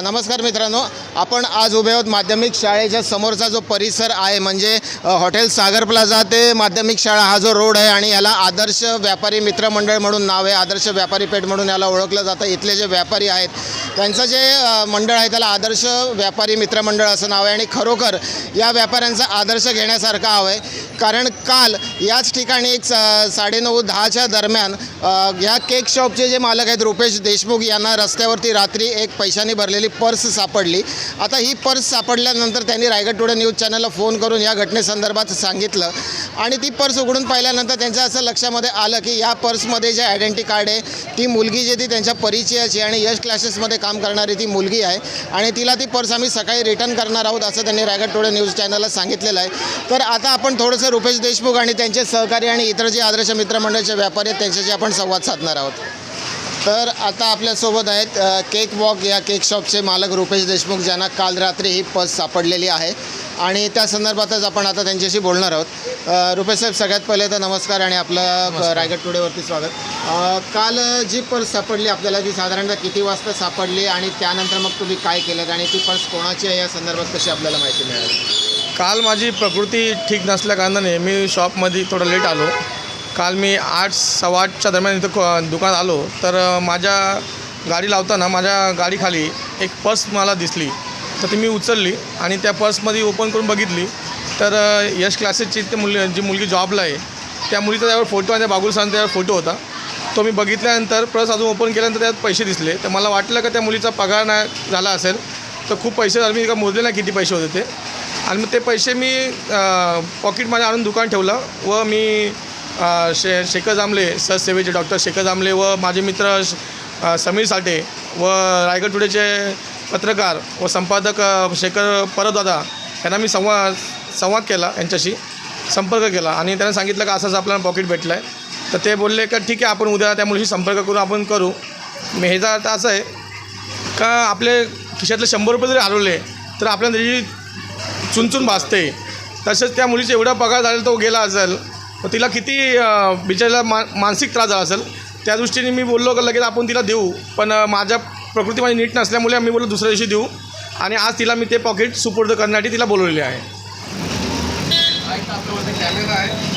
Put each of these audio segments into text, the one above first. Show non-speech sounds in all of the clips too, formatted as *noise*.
नमस्कार मित्रांनो. आपण आज उभे आहोत माध्यमिक शाळेच्या समोरचा जो परिसर आहे म्हणजे हॉटेल सागर प्लाझा. ते माध्यमिक शाळा हा जो रोड आहे आणि याला आदर्श व्यापारी मित्रमंडळ म्हणून नाव आहे. आदर्श व्यापारी पेठ म्हणून याला ओळखलं जातं. इथले जे व्यापारी आहेत त्यांचं जे मंडळ आहे त्याला आदर्श व्यापारी मित्रमंडळ असं नाव आहे. आणि खरोखर या व्यापाऱ्यांचा आदर्श घेण्यासारखा हवं आहे. कारण काल याच ठिकाणी एक सा साडेनऊ दहाच्या दरम्यान या ह्या केक शॉपचे जे मालक आहेत रुपेश देशमुख यांना रस्त्यावरती रात्री एक पैशाने भरलेली पर्स सापडली. आता ही पर्स सापडल्यानंतर त्यांनी रायगड टुडे न्यूज चॅनलला फोन करून या घटनेसंदर्भात सांगितलं. आणि ती पर्स उघडून पाहिल्यानंतर त्यांच्या असं लक्षामध्ये आलं की या पर्समध्ये जे आयडेंटी कार्ड आहे ती मुलगी जी ती त्यांच्या परिचयाची आणि यश क्लासेसमध्ये काम करणारी ती मुलगी आहे. आणि तिला ती पर्स आम्ही सकाळी रिटर्न करणार आहोत असं त्यांनी रायगड टुडे न्यूज चॅनलला सांगितलेलं आहे. तर आता आपण थोडंसं रुपेश देशमुख आणि त्यांचे सहकारी आणि इतर जे आदर्श मित्रमंडळाचे व्यापारी आहेत त्यांच्याशी आपण संवाद साधणार आहोत. तर आता आपल्यासोबत आहेत केक वॉक या केक शॉपचे मालक रुपेश देशमुख ज्यांना काल रात्री ही पर्स सापडलेली आहे. आणि त्या संदर्भातच आपण आता त्यांच्याशी बोलणार आहोत. रुपेश साहेब सगळ्यात पहिले तर नमस्कार आणि आपलं रायगड टुडेवरती स्वागत. काल जी पर्स सापडली आपल्याला ती साधारणतः किती वाजता सापडली आणि त्यानंतर मग तुम्ही काय केलं आणि ती पर्स कोणाची आहे या संदर्भात कशी आपल्याला माहिती मिळाली? काल माझी प्रकृती ठीक नसल्या कारणाने मी शॉपमध्ये थोडं लेट आलो. काल मी आठ सव्वा आठच्या दरम्यान इथं क- दुकानात आलो. तर माझ्या गाडी लावताना माझ्या गाडीखाली एक पर्स मला दिसली. तर ती मी उचलली आणि त्या पर्समध्ये ओपन करून बघितली. तर यश क्लासेसची ते मुली जी मुलगी जॉबला आहे त्या मुलीचा त्यावर फोटो आणि त्या बागुल सरांचा त्यावर फोटो होता. तो मी बघितल्यानंतर पर्स अजून ओपन केल्यानंतर त्यात पैसे दिसले. तर मला वाटलं का त्या मुलीचा पगार नाही झाला असेल तर खूप पैसे झाले. मी का मोजले नाही किती पैसे होते ते. आणि मग ते पैसे मी पॉकेटमध्ये माझ्या आणून दुकान ठेवलं व मी शे शेखर जांभले सहसेवेचे डॉक्टर शेखर जांभले व माझे मित्र समीर साठे व रायगड टुडेचे पत्रकार व संपादक शेखर परतदादा यांना मी संवाद संवाद केला यांच्याशी संपर्क केला आणि त्यांना सांगितलं का असंच आपल्याला पॉकेट भेटलं आहे तर ते बोलले का ठीक आहे आपण उद्या त्या मुलीशी संपर्क करून आपण करू. मी ह्याचा अर्थ असं आहे का आपले खिशातले शंभर रुपये जरी हरवले तर आपल्याला त्याची चुनचून भासते. तसेच त्या मुलीचा एवढा पगार झालेला तो गेला असेल तर तिला किती बिचारीला मा मानसिक त्रास झाला असेल त्या दृष्टीने मी बोललो का लगेच आपण तिला देऊ. पण माझ्या प्रकृती माझी नीट नसल्यामुळे मी बोललो दुसऱ्या दिवशी देऊ. आणि आज तिला मी ते पॉकेट सुपूर्द करण्यासाठी तिला बोलवलेले आहे. कॅमेरा आहे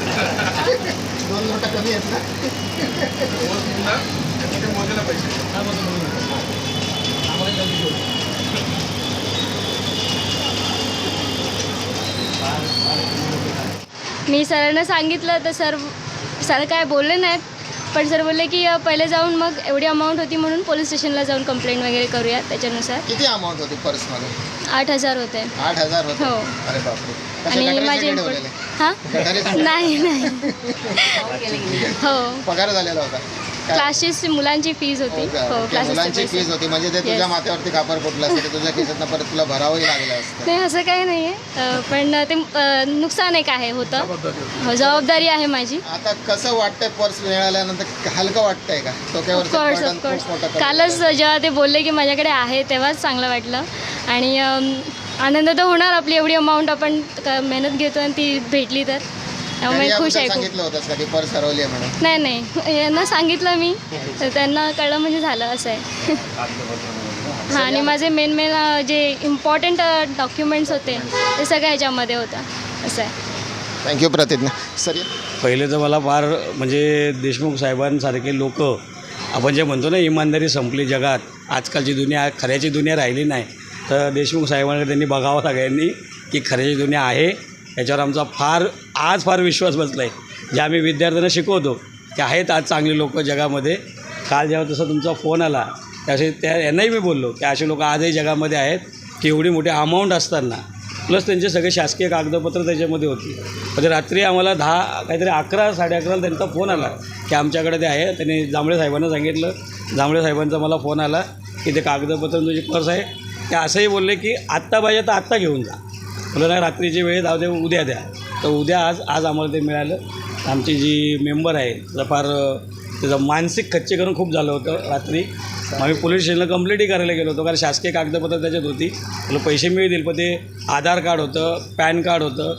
दोन नोटा कमी आहेत ना? मी सरांना सांगितलं तर सर सर काय बोलले नाहीत पण सर बोलले की पहिले जाऊन मग एवढी अमाऊंट होती म्हणून पोलीस स्टेशनला जाऊन कंप्लेंट वगैरे करूया त्याच्यानुसार. किती अमाऊंट होती पर्समध्ये? आठ हजार होते. आठ हजार होते? हो. अरे बापरे. आणि माझे? हां? नाही नाही. हो. पगार झालेला होता. काय? क्लासेस मुलांची फीज होती. हो का? हो ओके, मुलांची फीज होती. म्हणजे ते तुझ्या Yes. माथ्यावरती खापर फुटलं असतं ते तुझ्या खिशातनं परत तुला भरावंही लागलं असतं. नाही असं काही नाही आहे पण ते अ, नुकसान एक आहे होतं. हो जबाबदारी आहे माझी. आता कसं वाटतंय पर्स मिळाल्यानंतर हलकं वाटतंय का? ऑफकोर्स ऑफकोर्स कालच. जेव्हा ते बोलले की माझ्याकडे आहे तेव्हाच चांगलं वाटलं. आणि आनंद तर होणार आपली एवढी अमाऊंट आपण क- मेहनत घेतो आणि ती भेटली तर. त्यामुळे खुश अगोदर आहे खूप. सांगितलं होतंस का की पर्स हरवली आहे म्हणून? नाही नाही. यांना सांगितलं मी. तर *laughs* त्यांना कळलं म्हणजे झालं असं आहे. हां आणि माझे मेन मेन जे इम्पॉर्टंट डॉक्युमेंट्स होते ते सगळं ह्याच्यामध्ये होतं. असं आहे. थँक्यू प्रतिज्ञा. सर या. पहिले तर मला फार म्हणजे देशमुख साहेबांसारखे लोक आपण जे म्हणतो ना इमानदारी संपली जगात. आजकालची दुनिया खऱ्याची दुनिया राहिली नाही. तर देशमुख साहेबांकडे त्यांनी बघावं सगळ्यांनी की खऱ्याची दुनिया आहे याच्यावर आमचा फार आज फार विश्वास बसला आहे जे आम्ही विद्यार्थ्यांना शिकवतो की आहेत आज चांगली लोक जगामध्ये. काल जेव्हा तसा तुमचा फोन आला त्याचे त्या यांनाही मी बोललो की असे लोक आजही जगामध्ये आहेत की एवढी मोठी अमाऊंट असताना. प्लस त्यांचे सगळे शासकीय कागदपत्र त्याच्यामध्ये होती. म्हणजे रात्री आम्हाला दहा काहीतरी अकरा साडे अकराला त्यांचा फोन आला की आमच्याकडे ते आहे. त्यांनी जांभळे साहेबांना सांगितलं. जांभळे साहेबांचा मला फोन आला की ते कागदपत्र तुझी पर्स आहे. ते असंही बोलले की आत्ता पाहिजे तर आत्ता घेऊन जा. म्हटलं नाही रात्रीची वेळ जाऊ दे उद्या द्या. तर उद्या आज आज आम्हाला ते मिळालं. आमची जी मेंबर आहे जरा फार त्याचं मानसिक खच्चीकरण खूप झालं होतं रात्री. आम्ही पोलीस स्टेशनला कंप्लेंटही करायला गेलो होतो कारण शासकीय कागदपत्र त्याच्यात होती. तुला पैसे मिळतील. पण ते आधार कार्ड होतं पॅन कार्ड होतं.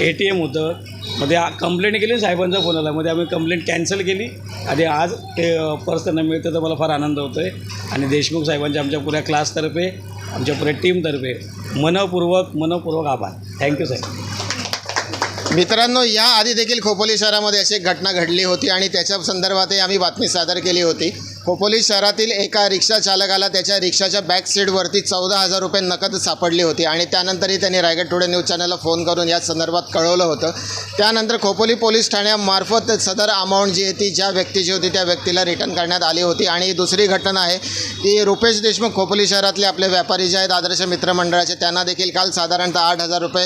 ए टी एम होतं. मग ते कंप्लेंट केली साहेबांचा फोन आला मध्ये आम्ही कंप्लेंट कॅन्सल केली. आणि आज ते पर्स त्यांना मिळतं तर मला फार आनंद होतो आहे आणि देशमुख साहेबांच्या आमच्या पुऱ्या क्लासतर्फे आमच्या पुऱ्या टीमतर्फे मनपूर्वक मनपूर्वक आभार. थँक्यू साहेब मित्रांनो या आधी देखील खोपोली शहरामध्ये अशी एक घटना घडली होती आणि त्याच्या संदर्भातही आम्ही बातमी सादर केली होती. खोपोली शहरातील एका रिक्षा चालकाला त्याच्या रिक्षाच्या बॅक सीटवरती चौदा हजार रुपये नकद सापडली होती आणि त्यानंतरही त्यांनी रायगड टुडे न्यूज चॅनलला फोन करून या संदर्भात कळवलं होतं. त्यानंतर खोपोली पोलीस ठाण्यामार्फत सदर अमाऊंट जी आहे ती ज्या व्यक्तीची होती त्या व्यक्तीला रिटर्न करण्यात आली होती. आणि दुसरी घटना आहे की रुपेश देशमुख खोपोली शहरातले आपले व्यापारी जे आहेत आदर्श मित्रमंडळाचे त्यांना देखील काल साधारणतः आठ हजार रुपये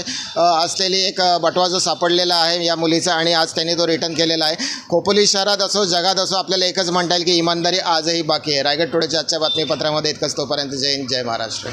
असलेली एक बटवा जो सापडलेला आहे या मुलीचा आणि आज त्यांनी तो रिटर्न केलेला आहे. खोपोली शहरात असो जगात असो आपल्याला एकच म्हणता येईल की इमानदारी आजही बाकी आहे. रायगड टोळेच्या आजच्या बातमीपत्रामध्ये इतकंच. तोपर्यंत जय हिंद जय महाराष्ट्र.